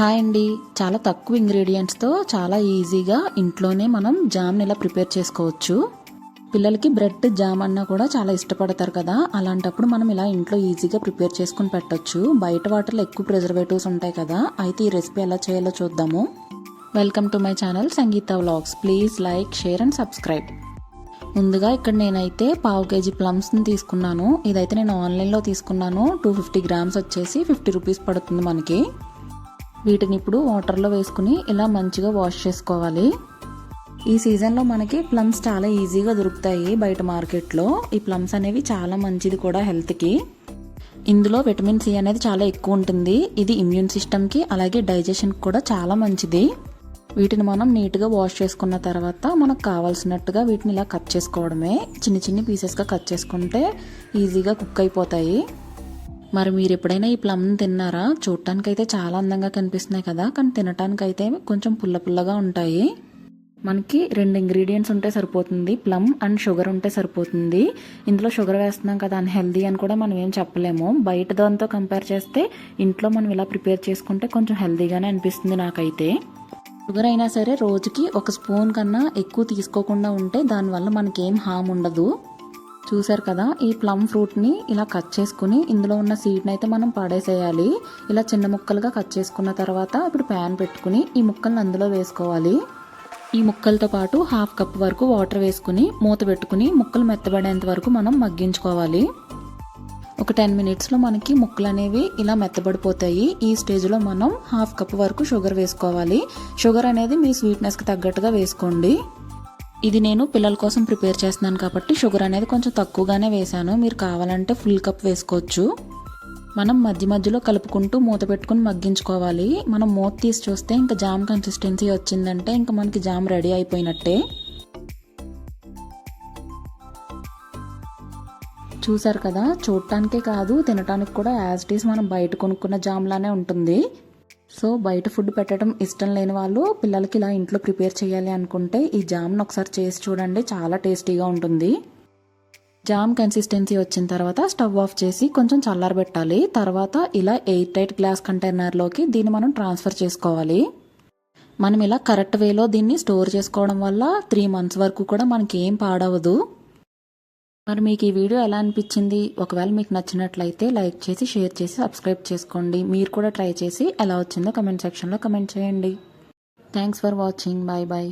Hi అండి. చాలా తక్కువ ఇంగ్రీడియంట్స్తో చాలా ఈజీగా ఇంట్లోనే మనం జామ్ని ఇలా ప్రిపేర్ చేసుకోవచ్చు. పిల్లలకి బ్రెడ్ జామ్ అన్నా కూడా చాలా ఇష్టపడతారు కదా. అలాంటప్పుడు మనం ఇలా ఇంట్లో ఈజీగా ప్రిపేర్ చేసుకుని పెట్టొచ్చు. బయట వాటర్లో ఎక్కువ ప్రిజర్వేటివ్స్ ఉంటాయి కదా. అయితే ఈ రెసిపీ ఎలా చేయాలో చూద్దాము. Welcome to my channel Sangeetha vlogs please like share and subscribe ముందుగా ఇక్కడ నేనైతే పావు కేజీ ప్లమ్స్ని తీసుకున్నాను. ఇదైతే నేను ఆన్లైన్లో తీసుకున్నాను. టూ ఫిఫ్టీ గ్రామ్స్ వచ్చేసి ఫిఫ్టీ రూపీస్ పడుతుంది మనకి. వీటిని ఇప్పుడు వాటర్లో వేసుకుని ఇలా మంచిగా వాష్ చేసుకోవాలి. ఈ సీజన్లో మనకి ప్లమ్స్ చాలా ఈజీగా దొరుకుతాయి బయట మార్కెట్లో. ఈ ప్లమ్స్ అనేవి చాలా మంచిది కూడా హెల్త్కి. ఇందులో విటమిన్ సి అనేది చాలా ఎక్కువ ఉంటుంది. ఇది ఇమ్యూన్ సిస్టమ్కి అలాగే డైజెషన్కి కూడా చాలా మంచిది. వీటిని మనం నీట్గా వాష్ చేసుకున్న తర్వాత మనకు కావాల్సినట్టుగా వీటిని ఇలా కట్ చేసుకోవడమే. చిన్న చిన్న పీసెస్గా కట్ చేసుకుంటే ఈజీగా కుక్ అయిపోతాయి. మరి మీరు ఎప్పుడైనా ఈ ప్లమ్ని తిన్నారా? చూడటానికైతే చాలా అందంగా కనిపిస్తున్నాయి కదా. కానీ తినటానికైతే కొంచెం పుల్ల పుల్లగా ఉంటాయి. మనకి రెండు ఇంగ్రీడియంట్స్ ఉంటే సరిపోతుంది. ప్లమ్ అండ్ షుగర్ ఉంటే సరిపోతుంది. ఇందులో షుగర్ వేస్తున్నాం కదా అన్హెల్దీ అని కూడా మనం ఏం చెప్పలేము. బయట దాంతో కంపేర్ చేస్తే ఇంట్లో మనం ఇలా ప్రిపేర్ చేసుకుంటే కొంచెం హెల్దీగానే అనిపిస్తుంది నాకైతే. షుగర్ అయినా సరే రోజుకి ఒక స్పూన్ కన్నా ఎక్కువ తీసుకోకుండా ఉంటే దానివల్ల మనకి ఏం హామ్ ఉండదు. చూసారు కదా ఈ ప్లమ్ ఫ్రూట్ని ఇలా కట్ చేసుకుని ఇందులో ఉన్న సీడ్ని అయితే మనం పడేసేయాలి. ఇలా చిన్న ముక్కలుగా కట్ చేసుకున్న తర్వాత ఇప్పుడు ప్యాన్ పెట్టుకుని ఈ ముక్కలను అందులో వేసుకోవాలి. ఈ ముక్కలతో పాటు హాఫ్ కప్ వరకు వాటర్ వేసుకుని మూత పెట్టుకుని ముక్కలు మెత్తబడేంత వరకు మనం మగ్గించుకోవాలి. ఒక టెన్ మినిట్స్లో మనకి ముక్కలు అనేవి ఇలా మెత్తబడిపోతాయి. ఈ స్టేజ్లో మనం హాఫ్ కప్ వరకు షుగర్ వేసుకోవాలి. షుగర్ అనేది మీ స్వీట్నెస్కి తగ్గట్టుగా వేసుకోండి. ఇది నేను పిల్లల కోసం ప్రిపేర్ చేస్తున్నాను కాబట్టి షుగర్ అనేది కొంచెం తక్కువగానే వేశాను. మీరు కావాలంటే ఫుల్ కప్ వేసుకోవచ్చు. మనం మధ్య మధ్యలో కలుపుకుంటూ మూత పెట్టుకుని మగ్గించుకోవాలి. మనం మూత తీసి చూస్తే ఇంకా జామ్ కన్సిస్టెన్సీ వచ్చిందంటే ఇంకా మనకి జామ్ రెడీ అయిపోయినట్టే. చూసారు కదా? చూడటానికే కాదు తినటానికి కూడా యాజ్ ఇట్ ఈస్ మనం బయట కొనుక్కున్న జామ్లానే ఉంటుంది. సో బయట ఫుడ్ పెట్టడం ఇష్టం లేని వాళ్ళు పిల్లలకి ఇలా ఇంట్లో ప్రిపేర్ చేయాలి అనుకుంటే ఈ జామ్ను ఒకసారి చేసి చూడండి. చాలా టేస్టీగా ఉంటుంది. జామ్ కన్సిస్టెన్సీ వచ్చిన తర్వాత స్టవ్ ఆఫ్ చేసి కొంచెం చల్లారబెట్టాలి తర్వాత ఇలా ఎయిట్ టైట్ గ్లాస్ కంటైనర్లోకి దీన్ని మనం ట్రాన్స్ఫర్ చేసుకోవాలి. మనం ఇలా కరెక్ట్ వేలో దీన్ని స్టోర్ చేసుకోవడం వల్ల త్రీ మంత్స్ వరకు కూడా మనకి ఏం పాడవదు. మరి మీకు ఈ వీడియో ఎలా అనిపించింది? ఒకవేళ మీకు నచ్చినట్లయితే లైక్ చేసి షేర్ చేసి సబ్స్క్రైబ్ చేసుకోండి. మీరు కూడా ట్రై చేసి ఎలా వచ్చిందో కమెంట్ సెక్షన్లో కమెంట్ చేయండి. Thanks for watching. Bye bye.